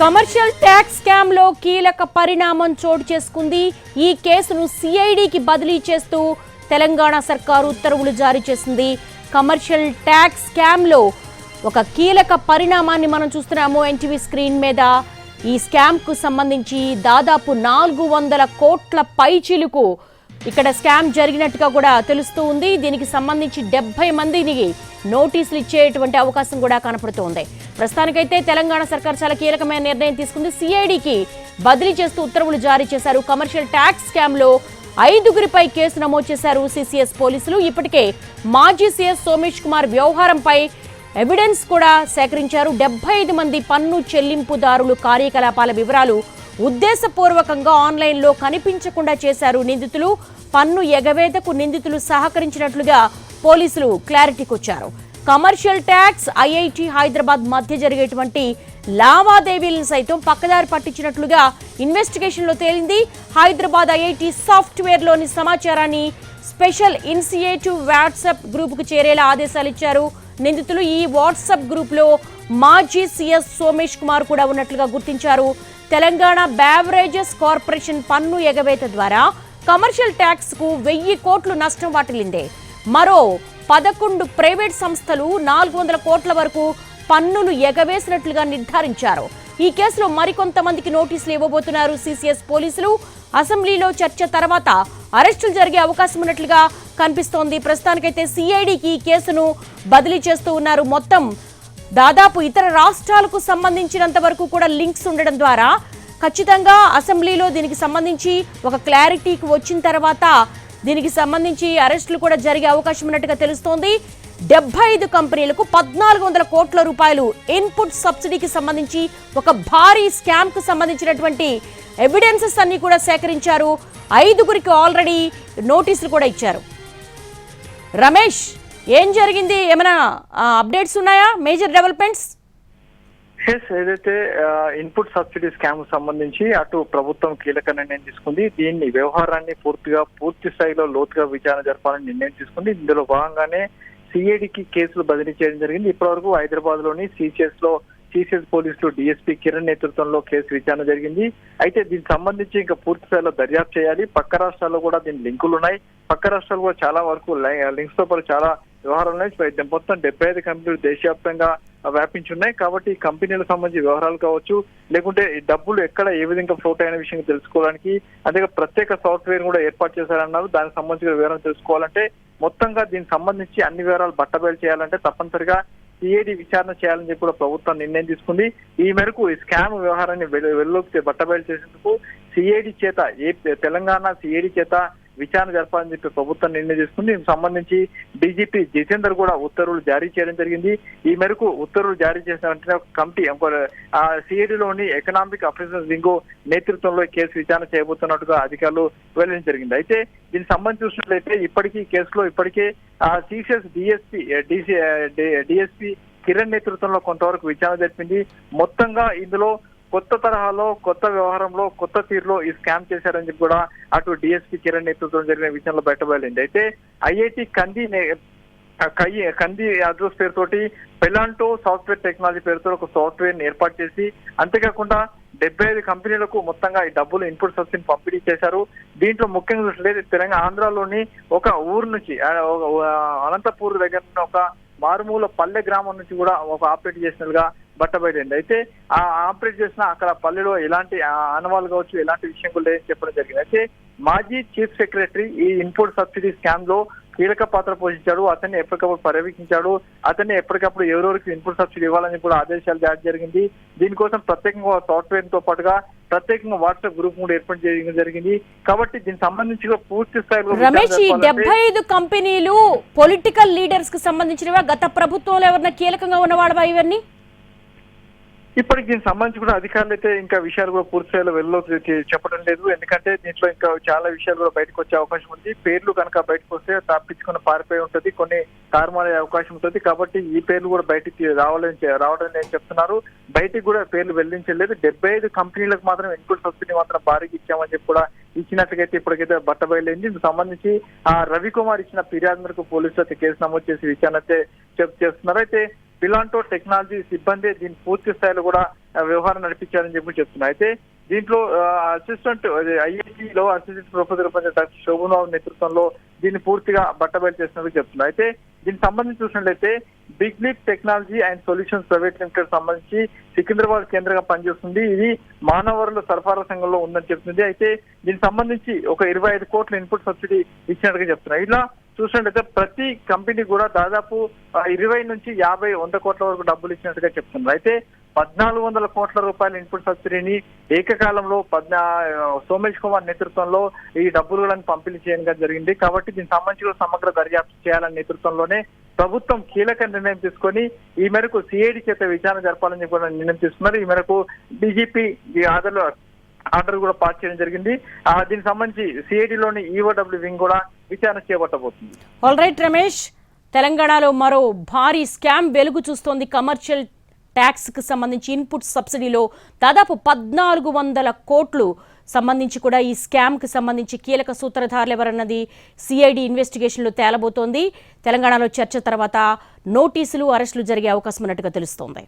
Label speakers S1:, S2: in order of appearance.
S1: Commercial tax స్కామ్లో కీలక పరిణామం చోటు చేసుకుంది. ఈ కేసును సిఐడికి బదిలీ చేస్తూ తెలంగాణ సర్కారు ఉత్తర్వులు జారీ చేసింది. కమర్షియల్ ట్యాక్స్ స్కామ్లో ఒక కీలక పరిణామాన్ని మనం చూస్తున్నాము ఎన్టీవీ స్క్రీన్ మీద. ఈ స్కామ్కు సంబంధించి దాదాపు నాలుగు వందల కోట్ల పైచిలుకు ఇక్కడ స్కామ్ జరిగినట్టుగా కూడా తెలుస్తూ ఉంది. దీనికి సంబంధించి డెబ్బై మందిని నోటీసులు ఇచ్చేటువంటి అవకాశం కూడా కనపడుతోంది. ప్రస్తుతానికైతే తెలంగాణ సర్కార్ చాలా కీలకమైన నిర్ణయం తీసుకుంది. సిఐడికి బదిలీ చేస్తూ ఉత్తర్వులు జారీ చేశారు. కమర్షియల్ ట్యాక్స్ స్కామ్లో ఐదుగురిపై కేసు నమోదు చేశారు సిసిఎస్ పోలీసులు. ఇప్పటికే మాజీ సీఎస్ సోమేష్ కుమార్ వ్యవహారంపై ఎవిడెన్స్ కూడా సేకరించారు. డెబ్బై ఐదు మంది పన్ను చెల్లింపుదారులు కార్యకలాపాల వివరాలు ఉద్దేశపూర్వకంగా ఆన్లైన్లో కనిపించకుండా చేశారు నిందితులు. పన్ను ఎగవేతకు నిందితులు సహకరించినట్లుగా పోలీసులు క్లారిటీకి వచ్చారు కమర్షియల్ ట్యాక్స్ ఐఐటి హైదరాబాద్ మధ్య జరిగేటువంటి లావాదేవీలను సైతం పక్కదారి పట్టించినట్లుగా ఇన్వెస్టిగేషన్లో తేలింది. హైదరాబాద్ ఐఐటి సాఫ్ట్వేర్లోని సమాచారాన్ని స్పెషల్ ఇనిషియేటివ్ వాట్సాప్ గ్రూప్కు చేరేలా ఆదేశాలు ఇచ్చారు నిందితులు ఈ వాట్సాప్ గ్రూప్లో మాజీ సీఎస్ సోమేష్ కుమార్ కూడా ఉన్నట్లుగా గుర్తించారు. తెలంగాణ బ్యావరేజెస్ కార్పొరేషన్ పన్ను ఎగవేత ద్వారా కమర్షియల్ ట్యాక్స్కు వెయ్యి కోట్లు నష్టం వాటిల్లిందే. మరో పదకొండు ప్రైవేట్ సంస్థలు నాలుగు వందల కోట్ల వరకు పన్నులు ఎగవేసినట్లుగా నిర్ధారించారు. ఈ కేసులో మరికొంతమందికి నోటీసులు ఇవ్వబోతున్నారు సిసిఎస్ పోలీసులు. అసెంబ్లీలో చర్చ తర్వాత అరెస్టులు జరిగే అవకాశం ఉన్నట్లుగా కనిపిస్తోంది. ప్రస్తుతానికైతే సిఐడికి ఈ కేసును బదిలీ చేస్తూ ఉన్నారు. మొత్తం దాదాపు ఇతర రాష్ట్రాలకు సంబంధించినంత వరకు కూడా లింక్స్ ఉండడం ద్వారా ఖచ్చితంగా అసెంబ్లీలో దీనికి సంబంధించి ఒక క్లారిటీకి వచ్చిన తర్వాత దీనికి సంబంధించి అరెస్టులు కూడా జరిగే అవకాశం ఉన్నట్టుగా తెలుస్తోంది. డెబ్బై ఐదు కంపెనీలకు పద్నాలుగు వందల కోట్ల రూపాయలు ఇన్పుట్ సబ్సిడీకి సంబంధించి ఒక భారీ స్కామ్కు సంబంధించినటువంటి ఎవిడెన్సెస్ అన్ని కూడా సేకరించారు. ఐదుగురికి ఆల్రెడీ నోటీసులు కూడా ఇచ్చారు. రమేష్ ఏం జరిగింది? ఏమైనా అప్డేట్స్ ఉన్నాయా? మేజర్ డెవలప్మెంట్స్
S2: ఎస్ ఏదైతే ఇన్పుట్ సబ్సిడీ స్కామ్ సంబంధించి అటు ప్రభుత్వం కీలక నిర్ణయం తీసుకుంది. దీన్ని వ్యవహారాన్ని పూర్తిగా పూర్తి స్థాయిలో లోతుగా విచారణ జరపాలని నిర్ణయం తీసుకుంది. ఇందులో భాగంగానే సిఐడికి కేసులు బదిలీ చేయడం జరిగింది. ఇప్పటివరకు హైదరాబాద్లోని సిసిఎస్లో సిసిఎస్ పోలీసులు డిఎస్పీ కిరణ్ నేతృత్వంలో కేసు విచారణ జరిగింది. అయితే దీనికి సంబంధించి ఇంకా పూర్తి స్థాయిలో దర్యాప్తు చేయాలి. పక్క రాష్ట్రాల్లో కూడా దీని లింకులు ఉన్నాయి. పక్క రాష్ట్రాలు కూడా చాలా వరకు లింక్స్తో పాటు చాలా వ్యవహారాలు ఉన్నాయి. మొత్తం డెబ్బై ఐదు కంపెనీలు దేశవ్యాప్తంగా వ్యాపించి ఉన్నాయి కాబట్టి ఈ కంపెనీలకు సంబంధించి వ్యవహారాలు కావచ్చు లేకుంటే ఈ డబ్బులు ఎక్కడ ఏ విధంగా ఫ్లోట్ అయిన విషయం తెలుసుకోవడానికి అంతేగా ప్రత్యేక సాఫ్ట్వేర్ కూడా ఏర్పాటు చేశారన్నారు. దానికి సంబంధించిన వివరాలు తెలుసుకోవాలంటే మొత్తంగా దీనికి సంబంధించి అన్ని వివరాలు బట్టబయలు చేయాలంటే తప్పనిసరిగా సిఐడి విచారణ చేయాలని చెప్పి కూడా ప్రభుత్వం నిర్ణయం తీసుకుంది. ఈ మేరకు ఈ స్కామ్ వ్యవహారాన్ని వెలు- బట్టబయలు చేసేందుకు సిఐడి చేత ఏ తెలంగాణ సిఐడి చేత విచారణ జరపాలని చెప్పి ప్రభుత్వం నిర్ణయం తీసుకుంది. దీనికి సంబంధించి డీజీపీ జితేందర్ కూడా ఉత్తర్వులు జారీ చేయడం జరిగింది. ఈ మేరకు ఉత్తర్వులు జారీ చేసిన వెంటనే ఒక కమిటీ ఆ సిఐడిలోని ఎకనామిక్ అఫీసర్స్ వింగ్ నేతృత్వంలో కేసు విచారణ చేయబోతున్నట్టుగా అధికారులు వెల్లడించడం జరిగింది. అయితే దీనికి సంబంధించి చూసినట్లయితే ఇప్పటికీ కేసులో ఇప్పటికే ఆ సిసిఎస్ డిఎస్పీ డిఎస్పీ కిరణ్ నేతృత్వంలో కొంతవరకు విచారణ జరిపింది. మొత్తంగా ఇందులో కొత్త తరహాలో కొత్త వ్యవహారంలో కొత్త తీరులో ఈ స్కామ్ చేశారని చెప్పి కూడా అటు డిఎస్పీ కిరణ్ నేతృత్వం జరిగిన విషయంలో బయటపడింది. అయితే ఐఐటి కంది కయ్యి కంది అడ్రస్ పేరుతోటి పెలాంటో సాఫ్ట్వేర్ టెక్నాలజీ పేరుతో ఒక సాఫ్ట్వేర్ని ఏర్పాటు చేసి అంతేకాకుండా డెబ్బై ఐదు కంపెనీలకు మొత్తంగా ఈ డబ్బులు ఇన్పుట్ సబ్సిడీ పంపిణీ చేశారు. దీంట్లో ముఖ్యంగా చూసినట్లయితే తెలంగాణ ఆంధ్రాలోని ఒక ఊరు నుంచి అనంతపూర్ దగ్గర ఉన్న ఒక మారుమూల పల్లె గ్రామం నుంచి కూడా ఒక ఆపరేట్ చేసినట్టుగా బట్టబయటండి అయితే ఆ ఆపరేట్ చేసిన అక్కడ పల్లెలో ఎలాంటి ఆ, ఆనవాళ్ళు కావచ్చు ఎలాంటి విషయం కూడా లేదని చెప్పడం జరిగింది. అయితే మాజీ చీఫ్ సెక్రటరీ ఈ ఇన్పుట్ సబ్సిడీ స్కామ్లో కీలక పాత్ర పోషించాడు. అతన్ని ఎప్పటికప్పుడు పర్యవేక్షించాడు. అతన్ని ఎప్పటికప్పుడు ఎవరెవరికి ఇన్పుట్ సబ్సిడీ ఇవ్వాలని కూడా ఆదేశాలు జారీ జరిగింది. దీనికోసం ప్రత్యేకంగా సాఫ్ట్వేర్తో పాటుగా ప్రత్యేకంగా వాట్సాప్ గ్రూప్ కూడా ఏర్పాటు చేయడం జరిగింది. కాబట్టి దీనికి సంబంధించి పూర్తి స్థాయిలో
S1: రమేష్ ఈ డెబ్బై ఐదు కంపెనీలు పొలిటికల్ లీడర్స్కి సంబంధించినవా? గత ప్రభుత్వంలో ఎవరైనా కీలకంగా ఉన్నవాడవా ఇవన్నీ?
S2: ఇప్పటికి దీనికి సంబంధించి కూడా అధికారులు అయితే ఇంకా విషయాలు కూడా పూర్తి స్థాయిలో వెళ్ళలోకి చెప్పడం లేదు. ఎందుకంటే దీంట్లో ఇంకా చాలా విషయాలు కూడా బయటకు వచ్చే అవకాశం ఉంది. పేర్లు కనుక బయటకు వస్తే తప్పించుకుని పారిపోయి ఉంటుంది. కొన్ని తారుమారే అవకాశం ఉంటుంది. కాబట్టి ఈ పేర్లు కూడా బయటికి రావాలని రావడం నేను చెప్తున్నారు. బయటికి కూడా పేర్లు వెల్లించలేదు. డెబ్బై ఐదు కంపెనీలకు మాత్రం ఇన్పుట్ సబ్సిడీ మాత్రం భారీగా ఇచ్చామని చెప్పి కూడా ఇచ్చినట్లయితే ఇప్పటికైతే బట్టబయలైంది దీనికి సంబంధించి ఆ రవికుమార్ ఇచ్చిన ఫిర్యాదు మేరకు పోలీసులు అయితే కేసు నమోదు చేసి విచారణ అయితే చెప్ చేస్తున్నారు. అయితే పిలాంటో టెక్నాలజీ సిబ్బంది దీన్ని పూర్తి స్థాయిలో కూడా వ్యవహారం నడిపించారని చెప్పి చెప్తున్నారు అయితే దీంట్లో అసిస్టెంట్ ఐఐటిలో అసిస్టెంట్ ప్రొఫెసర్ డాక్టర్ శోభనరావు నేతృత్వంలో దీన్ని పూర్తిగా బట్టబయలు చేసినట్టు చెప్తున్నారు అయితే దీనికి సంబంధించి చూసినట్లయితే big leap technology and solutions private limited సంబంధించి సికింద్రాబాద్ కేంద్రంగా పనిచేస్తుంది. ఇది మానవరుల సరఫరా సంఘంలో ఉందని చెప్తుంది. అయితే దీనికి సంబంధించి ఒక ఇరవై ఐదు కోట్ల ఇన్పుట్ సబ్సిడీ ఇచ్చినట్టుగా చెప్తున్నారు ఇలా చూసినట్లయితే ప్రతి కంపెనీ కూడా దాదాపు ఇరవై నుంచి యాభై వంద కోట్ల వరకు డబ్బులు ఇచ్చినట్టుగా చెప్తున్నారు. అయితే పద్నాలుగు వందల కోట్ల రూపాయల ఇన్పుట్ సబ్సిడీని ఏకకాలంలో పద్నా సోమేష్ కుమార్ నేతృత్వంలో ఈ డబ్బులను పంపిణీ చేయడం జరిగింది. కాబట్టి దీనికి సంబంధించి సమగ్ర దర్యాప్తు చేయాలనే నేతృత్వంలోనే ప్రభుత్వం కీలక నిర్ణయం తీసుకొని ఈ మేరకు సిఐడి చేత విచారణ జరపాలని కూడా నిర్ణయం తీసుకున్నారు. ఈ మేరకు డీజీపీ ఈ ఆర్డర్ కూడా పాస్ చేయడం జరిగింది. దీనికి సంబంధించి సిఐడిలోని ఈఓడబ్ల్యూ వింగ్ కూడా విచారణ చేపట్టబోతుంది.
S1: All right Ramesh. తెలంగాణలో మరో భారీ స్కామ్ వెలుగు చూస్తోంది కమర్షియల్ ట్యాక్స్కి సంబంధించి ఇన్పుట్ సబ్సిడీలో దాదాపు పద్నాలుగు వందల కోట్లు సంబంధించి కూడా ఈ స్కామ్కి సంబంధించి కీలక సూత్రధారులు ఎవరన్నది సిఐడి ఇన్వెస్టిగేషన్లో తేలబోతోంది. తెలంగాణలో చర్చ తర్వాత నోటీసులు అరెస్టులు జరిగే అవకాశం ఉన్నట్టుగా తెలుస్తోంది.